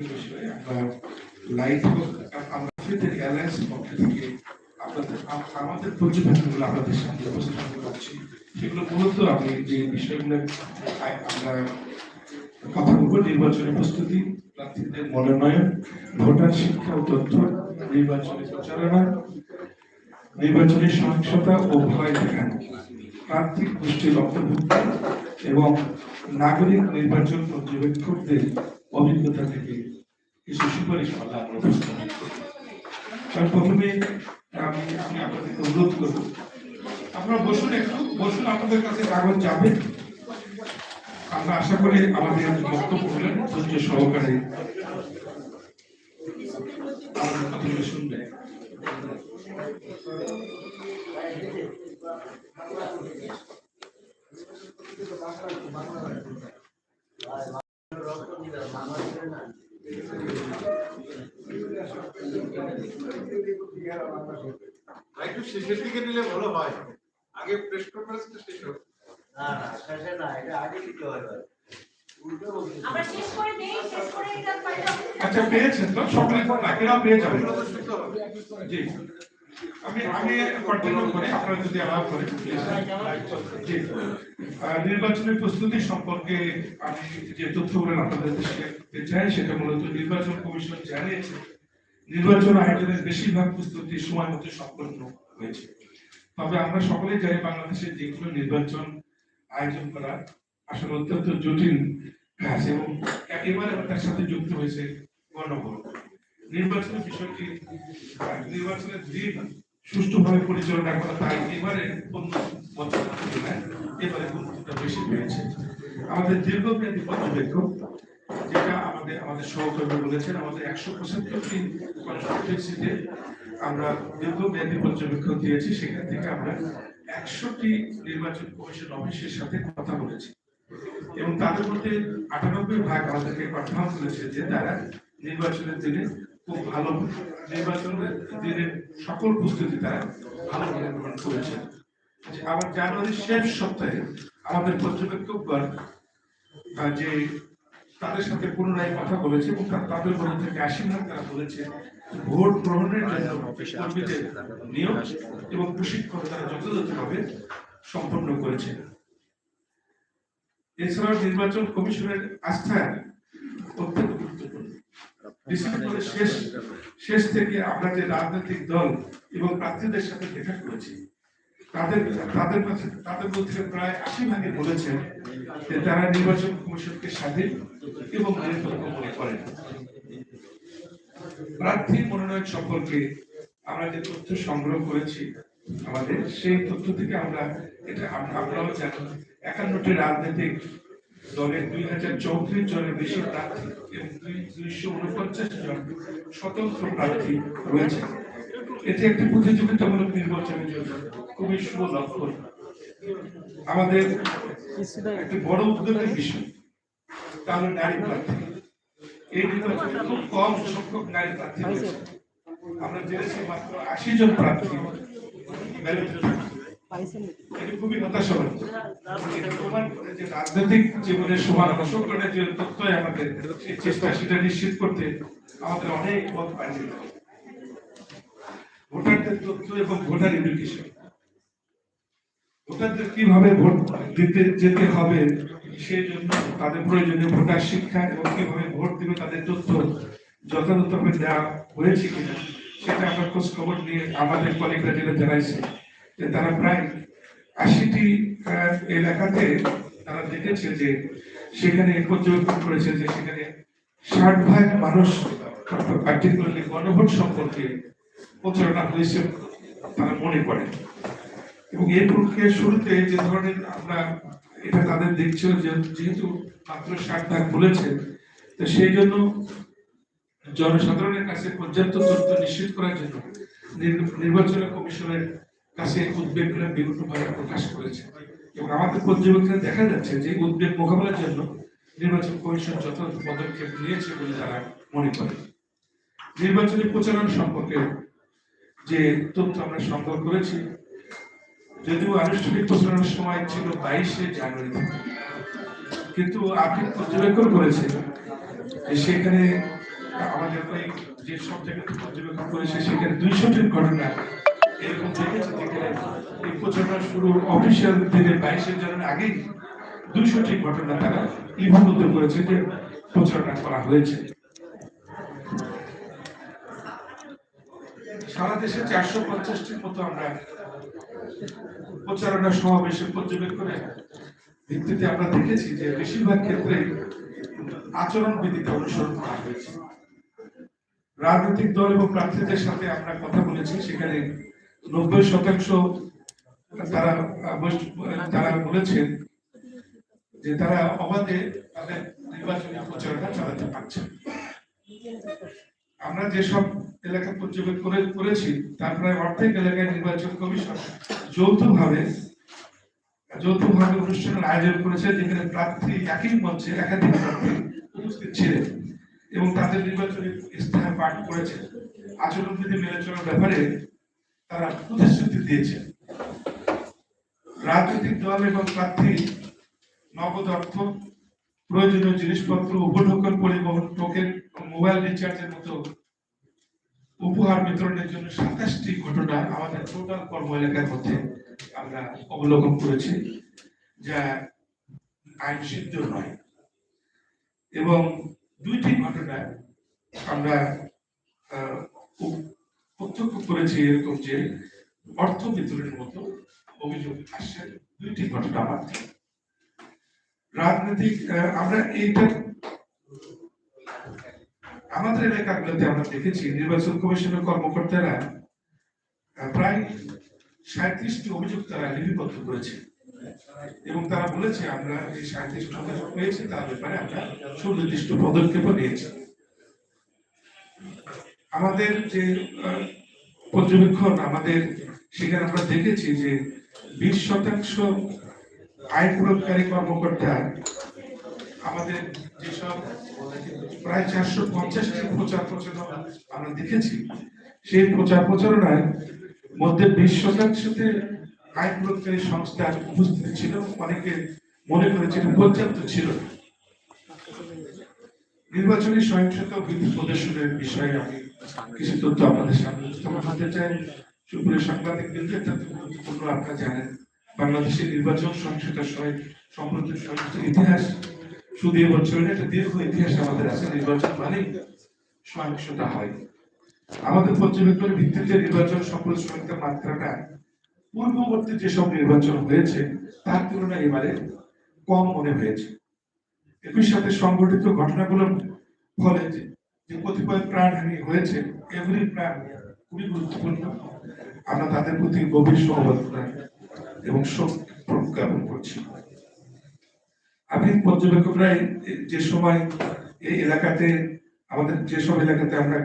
বিষয়ে আমরা আমাদের পর্যবেক্ষণগুলো, আপনাদের সামনে উপস্থাপন করছি। সেগুলো মূলত আমি যে বিষয়গুলো আমরা কথা বলব, নির্বাচনী প্রস্তুতি, প্রার্থীদের মনোনয়ন, ভোটার শিক্ষা ও তথ্য, নির্বাচনী প্রচারণা, নির্বাচনী সহিংসতা ও ভয় দেখানো প্রার্থী গোষ্ঠীর অন্তর্ভুক্ত এবং নাগরিক নির্বাচন পর্যবেক্ষকদের অভিজ্ঞতা থেকে কিছু সুপারিশ। তার প্রথমে আমি আমি আপনাদেরকে অনুরোধ করব। আপনারা বসুন একটু, বসুন আপনাদের কাছে কাগজ যাবে আমরা আশা করি আমাদের বক্তব্যগুলো ধৈর্য সহকারে আমাদের কথাগুলো শুনবে একটু শেষের দিকে নিলে ভালো হয়। আগে প্রেস কনফারেন্স শেষ হোক। না না শেষে না এটা আগে দিতে হয় বলছি আমরা শেষ করে দেই শেষ করে এটা আচ্ছা পেয়েছেন তো? সকলে বাকিরাও পেয়ে তো জি। নির্বাচনের প্রস্তুতি সম্পর্কে আমি যে তথ্যগুলো আপনাদের দিতে চাই, সেটা মূলত নির্বাচন কমিশন জানিয়েছে, নির্বাচন আয়োজনের বেশিরভাগ প্রস্তুতি সময় মতো সম্পন্ন হয়েছে। তবে আমরা সকলেই জানি বাংলাদেশে যেগুলো নির্বাচন আয়োজন করা আসলে অত্যন্ত জটিল কাজ এবং একেবারে তার সাথে যুক্ত হয়েছে গণভোট। নির্বাচনের বিষয়টি নির্বাচনের দিন সুষ্ঠুভাবে পরিচালনা করা তাই এবারে অন্য বছর এবারে গুরুত্বটা বেশি পেয়েছে আমাদের দীর্ঘমেয়াদী পর্যবেক্ষক যেটা আমাদের আমাদের সহকর্মী বলেছেন, আমাদের একশো পঁচাত্তরটি কনস্টিটুয়েন্সিতে আমরা দীর্ঘমেয়াদী পর্যবেক্ষক দিয়েছি, সেখান থেকে আমরা একশোটি নির্বাচন কমিশন অফিসের সাথে কথা বলেছি। এবং তাদের মধ্যে আটানব্বই ভাগ আমাদেরকে কনফার্ম করেছে যে তারা নির্বাচনের দিনে খুব ভালো নির্বাচনের সকল প্রস্তুতি তারা ভালোভাবে গ্রহণ করেছে আচ্ছা, আবার জানুয়ারির শেষ সপ্তাহে আমাদের যে তাদের সাথে পুনরায় কথা বলেছে এবং তাদের মধ্যে থেকে আশি ভাগ তারা বলেছে ভোট গ্রহণের জন্য কর্মীদের নিয়োগ এবং প্রশিক্ষণ তারা যথাযথভাবে সম্পন্ন করেছে। এছাড়াও নির্বাচন কমিশনের আস্থা অত্যন্ত ডিসেম্বরের শেষ শেষ থেকে আমরা যে রাজনৈতিক দল এবং প্রার্থীদের সাথে দেখা করেছি তাদের তাদের কাছে তাদের মধ্যে প্রায় আশি ভাগে বলেছেন যে তারা নির্বাচন কমিশনকে স্বাধীন এবং নিরপেক্ষ মনে করেন। প্রার্থী মনোনয়ন সম্পর্কে আমরা যে তথ্য সংগ্রহ করেছি আমাদের সেই তথ্য থেকে আমরা এটা আমরাও জানি। একান্নটি রাজনৈতিক দলের দুই হাজার চৌত্রিশ জনের বেশি প্রার্থী এবং দুই- দুইশো উনপঞ্চাশ জন স্বতন্ত্র প্রার্থী রয়েছে। এটি একটি প্রতিযোগিতামূলক নির্বাচনের জন্য খুবই শুভ লক্ষণ। আমাদের একটি বড় উদ্যোগের বিষয় তা হলো নারী প্রার্থী। এই নির্বাচনে খুব কম সংখ্যক নারী প্রার্থী রয়েছে। আমরা জেনেছি মাত্র আশি জন প্রার্থী। ব্যালটে ভোটারদের কীভাবে ভোট দিতে যেতে হবে, সেই জন্য তাদের প্রয়োজনীয় ভোটার শিক্ষা এবং কীভাবে ভোট দিবে তাদের তথ্য যথাযথভাবে দেওয়া হয়েছে কিনা, সেটা আমরা খোঁজ খবর নিয়ে আমাদের কলিগরা যেটা জানাইছে। যে তারা প্রায় আশিটি এলাকাতে তারা দেখেছে যে সেখানে পর্যবেক্ষণ করেছে যে সেখানে ষাট ভাগ মানুষ পার্টিকুলারলি গণভোট সম্পর্কে প্রচারণা হয়েছে তারা মনে করে। এবং এই প্রক্রিয়ার শুরুতে যে ধরনের আমরা এটা তাদের দেখছিল যে যেহেতু মাত্র ষাট ভাগ বলেছে, তো সেই জন্য জনসাধারণের কাছে পর্যাপ্ত তথ্য নিশ্চিত করার জন্য নির- নির্বাচন কমিশনের কাছে উদ্বেগগুলো বিভিন্নভাবে প্রকাশ করেছে এবং আমাদের পর্যবেক্ষণে দেখা যাচ্ছে যে উদ্বেগ মোকাবেলার জন্য নির্বাচন কমিশন যথাযথ পদক্ষেপ নিয়েছে বলে তারা মনে করে নির্বাচনী প্রচারণা সম্পর্কে যে তথ্য আমরা সংগ্রহ করেছি, যদিও আনুষ্ঠানিক প্রচারণার সময় ছিল বাইশে জানুয়ারি। কিন্তু আপনি পর্যবেক্ষণ করেছেন যে সেখানে আমাদের যে সব জায়গাতে পর্যবেক্ষণ করেছে, সেখানে দুইশোটির ঘটনা এরকম দেখেছে যেখানে এই প্রচারণা অফিসিয়াল দিনে বাইশে জানুয়ারি আগেই দুইশোটি ঘটনা তারা লিপিবদ্ধ করেছে যে প্রচারণা করা হয়েছে। সারা দেশে চারশো পঞ্চাশটির মতো আমরা প্রচারণা সমাবেশে ভিত্তিতে আমরা দেখেছি যে বেশিরভাগ ক্ষেত্রে আচরণ বিধিতে অনুসরণ করা হয়েছে। রাজনৈতিক দল এবং প্রার্থীদের সাথে আমরা কথা বলেছি, সেখানে নব্বই শতাংশ তারা তারা বলেছেন যে তারা অবাধে তাদের নির্বাচনী প্রচারণা চালাতে পারছেন আমরা যেসব এলাকা পর্যবেক্ষণ করে- করেছি, তার প্রায় অর্ধেক এলাকায় নির্বাচন কমিশন যৌথভাবে যৌথভাবে অনুষ্ঠানের আয়োজন করেছে, যেখানে প্রার্থী একই মঞ্চে, একাধিক প্রার্থী উপস্থিত ছিলেন এবং তাদের নির্বাচনী ইস্তেহার পাঠ করেছে। আচরণবিধি মেনে চলার ব্যাপারে তারা প্রতিশ্রুতি দিয়েছেন রাজনৈতিক দল এবং প্রার্থী, নগদ অর্থ, প্রয়োজনীয় জিনিসপত্র, উপঢৌকন পরিবহন টোকেন ও মোবাইল রিচার্জের মতো উপহার বিতরণের জন্য সাতাশটি ঘটনা আমাদের টোটাল কর্ম এলাকার মধ্যে আমরা অবলোকন করেছি, যা আইন সিদ্ধ নয়। এবং দুইটি ঘটনা আমরা প্রত্যক্ষ করেছি এরকম যে অর্থ বিতরণের মতো অভিযোগ আসছে দুইটি ঘটনা মাত্র রাজনৈতিক আমরা এইটা আমাদের এলাকাগুলোতে আমরা দেখেছি, নির্বাচন কমিশনের কর্মকর্তারা প্রায় সাঁত্রিশটি অভিযোগ তারা লিপিবদ্ধ করেছে। এবং তারা বলেছে, আমরা এই সাঁত্রিশটি অভিযোগ পেয়েছি, তার ব্যাপারে আমরা সুনির্দিষ্ট পদক্ষেপ নিয়েছি। আমাদের যে পর্যবেক্ষণ আমাদের সেখানে আমরা দেখেছি যে বিশ শতাংশ আইন প্রয়োগকারী কর্মকর্তা আমাদের যেসব প্রায় চারশো পঞ্চাশটি প্রচার প্রচারণা আমরা দেখেছি, সেই প্রচার প্রচারণায় মধ্যে বিশ শতাংশতে আইন প্রয়োগকারী সংস্থা উপস্থিত ছিল, অনেকে মনে করেছিল পর্যাপ্ত ছিল। নির্বাচনী সহিংসতা বিদ্যুৎ প্রদর্শনের বিষয়ে আমি তথ্য আপনাদের সামনে উপস্থাপন চাই গুরুত্বপূর্ণ আপনারা জানেন বাংলাদেশের নির্বাচন সহিংসতার সম্প্রতি ইতিহাস শুধু এবছরের একটা দীর্ঘ ইতিহাস আমাদের আছে নির্বাচন সহিংসতা হয় আমাদের পর্যবেক্ষণের ভিত্তিতে নির্বাচন সফল সহিংসতার মাত্রাটা পূর্ববর্তী যেসব নির্বাচন হয়েছে তার তুলনায় এবারে কম মনে হয়েছে একই সাথে সংঘটিত ঘটনাগুলোর ফলে যে কতিপয় প্রাণহানি হয়েছে এগুলি প্রাণ খুবই গুরুত্বপূর্ণ। আমরা তাদের প্রতি গভীর সমবেদনা এবং শোক জ্ঞাপন করছি। আমি পর্যবেক্ষকরা যে সময় এই এলাকাতে, আমাদের যেসব এলাকাতে আমরা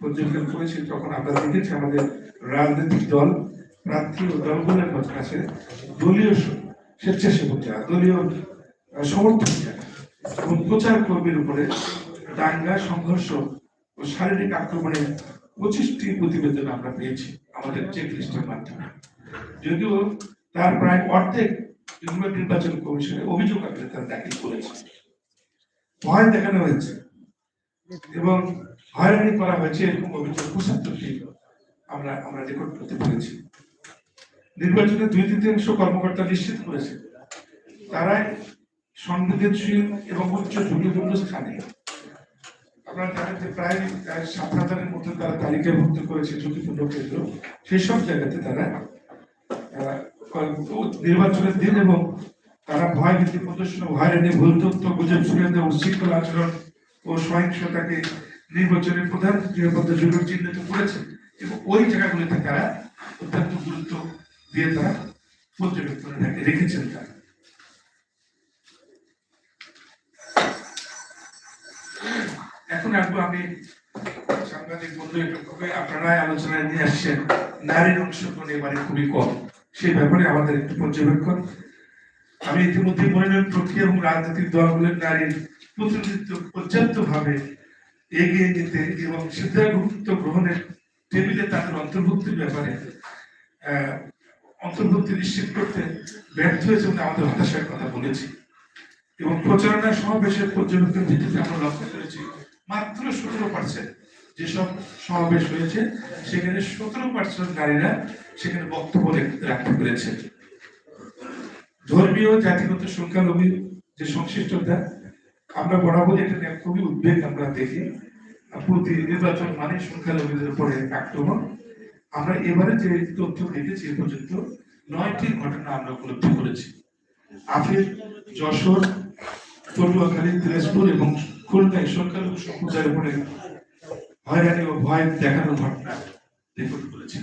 পর্যবেক্ষণ করেছি, তখন আমরা দেখেছি আমাদের রাজনৈতিক দল, প্রার্থী ও দলগুলোর কাছে দলীয় স্বেচ্ছাসেবক যারা, দলীয় সমর্থক যারা। এবং প্রচার কর্মীর উপরে দাঙ্গা, সংঘর্ষ ও শারীরিক আক্রমণের পঁচিশটি প্রতিবেদন আমরা পেয়েছি আমাদের চেক লিস্টের মাধ্যমে। যদিও তার প্রায় অর্ধেক নির্বাচন কমিশনে অভিযোগ আকারে তারা দাখিল করেছে ভয় দেখানো হয়েছে এবং হয়রানি করা হয়েছে এরকম অভিযোগ পঁচাত্তরটি আমরা আমরা রেকর্ড করতে পেরেছি। নির্বাচনে দুই তৃতীয়াংশ কর্মকর্তা নিশ্চিত করেছে। তারাই সংবেদনশীল এবং উচ্চ ঝুঁকিপূর্ণ স্থানে আপনারা জানেন যে প্রায় সাত হাজারের মধ্যে তারা তালিকাভুক্ত করেছে ঝুঁকিপূর্ণ কেন্দ্র। সেই সব জায়গাতে তারা নির্বাচনের দিন এবং তারা ভয় ভীতি প্রদর্শন হয়রানি ভুল তথ্য, গুজব ছড়িয়ে দেওয়া আচরণ ও সহিংসতাকে নির্বাচনের প্রধান নিরাপত্তা জরুরি চিহ্নিত করেছে এবং ওই জায়গাগুলিতে তারা অত্যন্ত গুরুত্ব দিয়ে তারা পর্যবেক্ষণে রেখেছেন তারা। এখন আসব আমি সাংবাদিক বন্ধু একটু খুবই আপনারাই আলোচনায় নিয়ে আসছেন, নারীর অংশগ্রহণ এবারে খুবই কম। সেই ব্যাপারে আমাদের একটু পর্যবেক্ষণ। আমি ইতিমধ্যে মনোনয়ন প্রক্রিয়া এবং রাজনৈতিক দলগুলোর নারীর প্রতিনিধিত্ব পর্যাপ্ত ভাবে এগিয়ে নিতে এবং সিদ্ধান্ত গ্রহণের টেবিলে তাদের অন্তর্ভুক্তির ব্যাপারে অন্তর্ভুক্তি নিশ্চিত করতে ব্যর্থ হয়েছে বলে আমাদের হতাশার কথা বলেছি। এবং প্রচারণা সমাবেশের পর্যবেক্ষণ ভিত্তিতে আমরা লক্ষ্য করেছি মাত্র সতেরো পার্সেন্ট যেসব সমাবেশ হয়েছে, সেখানে সতেরো পার্সেন্ট নারীরা সেখানে বক্তব্য রাখতে পেরেছে। ধর্মীয় জাতিগত সংখ্যালঘু যে সংশ্লিষ্টতা, আমরা বরাবর এটা নিয়ে খুবই উদ্বেগ আমরা দেখি। প্রতি নির্বাচন মানে সংখ্যালঘুদের উপরে আক্রমণ। আমরা এবারে যে তথ্য দেখেছি এ পর্যন্ত নয়টি ঘটনা আমরা উপলব্ধি করেছি। আফির যশোর, পটুয়াখালী, দিনাজপুর এবং খুলনায় সংখ্যালঘু সম্প্রদায়ের হয়রানি ও ভয় ঘটনা রেকর্ড করেছে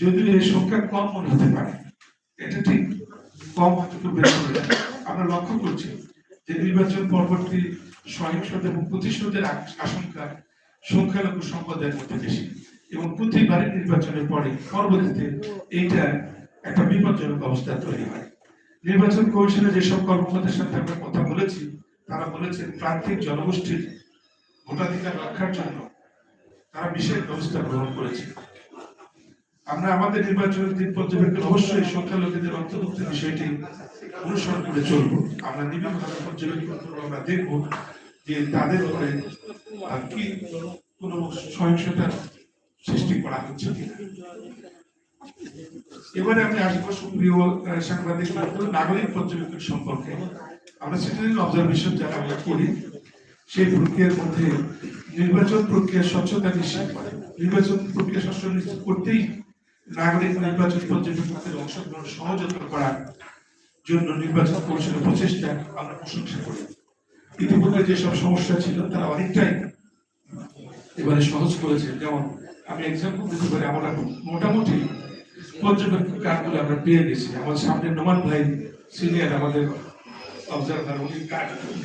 যদিও সংখ্যা কম মনে হতে পারে, এটা ঠিক কম। আমরা লক্ষ্য করছি যে নির্বাচন সহিংসতা এবং প্রতিশোধের আশঙ্কা সংখ্যালঘু সম্প্রদায়ের মধ্যে বেশি এবং প্রতিবারের নির্বাচনের পরে পরবর্তীতে এইটা একটা বিপজ্জনক অবস্থা তৈরি হয় নির্বাচন কমিশনে যেসব কর্মকর্তার সাথে আমরা কথা বলেছি তারা বলেছেন প্রান্তিক জনগোষ্ঠীর ভোটাধিকার রক্ষার জন্য তারা বিশেষ ব্যবস্থা গ্রহণ করেছে। আমরা আমাদের নির্বাচনের দিন পর্যবেক্ষণ অবশ্যই সংখ্যালঘুদের অন্তর্ভুক্ত বিষয়টি অনুসরণ করে চলবো। আমরা নিবিড়ভাবে পর্যবেক্ষণ করব, আমরা দেখব যে তাদের উপরে কি কোনো সহিংসতার সৃষ্টি করা হচ্ছে কিনা। এবারে আমি আসব সুপ্রিয় সাংবাদিক নাগরিক পর্যবেক্ষণ সম্পর্কে। আমরা সিটিজেন অবজারভেশন যারা আমরা করি? সেই প্রক্রিয়ার মধ্যে নির্বাচন স্বচ্ছতা নিশ্চিত করে। নির্বাচন প্রক্রিয়া স্বচ্ছ নিশ্চিত করতেই নাগরিক নির্বাচন পর্যবেক্ষকদের অংশগ্রহণ করার জন্য নির্বাচন কমিশনের প্রচেষ্টা আমরা প্রশংসা করি। যেসব সমস্যা ছিল, তারা অনেকটাই এবারে সহজ করেছে। যেমন আমি এক্সাম্পল দিতে পারি, আমরা মোটামুটি পর্যবেক্ষক কার্ডগুলো আমরা পেয়ে গেছি। আমার সামনে নোমান ভাই সিনিয়র আমাদের অবজারভার উনি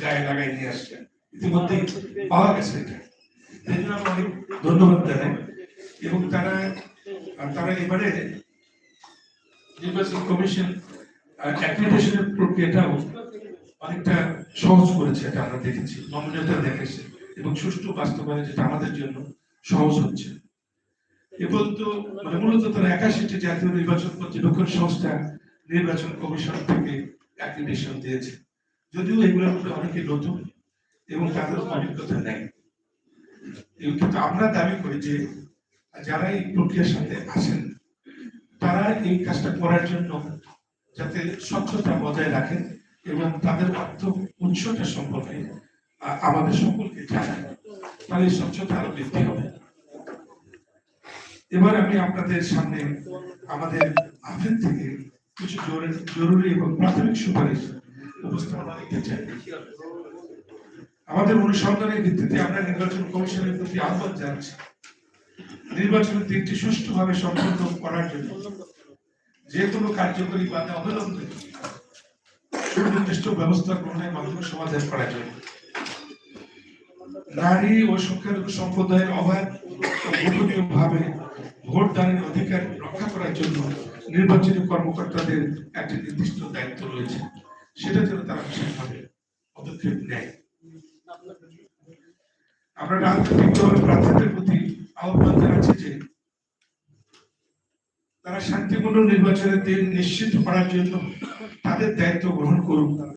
গায়ে লাগাই নিয়ে আসছেন। ইতিমধ্যেই পাওয়া গেছে এটা। ধন্যবাদ জানাই। এবং তারা তারা এবারে নির্বাচন কমিশন অ্যাক্রিডিটেশনের প্রক্রিয়াটাও অনেকটা সহজ করেছে, এটা আমরা দেখেছি, নমনীয়তা দেখেছে। এবং সুষ্ঠু বাস্তবায়ন যেটা আমাদের জন্য সহজ হচ্ছে। এ পর্যন্ত মানে মূলত তারা একাশিটি জাতীয় নির্বাচন পর্যবেক্ষণ সংস্থা নির্বাচন কমিশন থেকে অ্যাক্রিডিটেশন দিয়েছে। যদিও এগুলোর মধ্যে অনেকে নতুন এবং তাদের অভিজ্ঞতা নেই। কিন্তু আমরা দাবি করি যে যারা এই প্রক্রিয়ার সাথে আছেন, তারা এই কাজটা করার জন্য যাতে স্বচ্ছতা বজায় রাখেন এবং তাদের অর্থ উৎসটা সম্পর্কে আমাদের সকলকে জানায় তাহলে স্বচ্ছতা আরও বৃদ্ধি হবে। এবার আমি আপনাদের সামনে আমাদের আফেন থেকে কিছু জরুরি- জরুরি এবং প্রাথমিক সুপারিশ আমাদের অনুসন্ধানের ভিত্তিতে আমরা নির্বাচন কমিশনের প্রতি আহ্বান জানাচ্ছি। নির্বাচনের দিনটি সুষ্ঠুভাবে সম্পন্ন করার জন্য যে কোনো কার্যকরী বাধা অবলম্বনে সুনির্দিষ্ট ব্যবস্থা গ্রহণের মাধ্যমে সমাধান করার জন্য। নারী ও সংখ্যালঘু সম্প্রদায়ের ভাবে ভোটদানের অধিকার রক্ষা করার জন্য নির্বাচনী কর্মকর্তাদের একটি নির্দিষ্ট দায়িত্ব রয়েছে। সেটা যেন তারা বিশেষভাবে পদক্ষেপ নেয়। আমরা রাজনৈতিকভাবে প্রার্থীদের প্রতি আহ্বান জানাচ্ছি যে তারা শান্তিপূর্ণ নির্বাচনের দিন নিশ্চিত করার জন্য তাদের দায়িত্ব গ্রহণ করুক।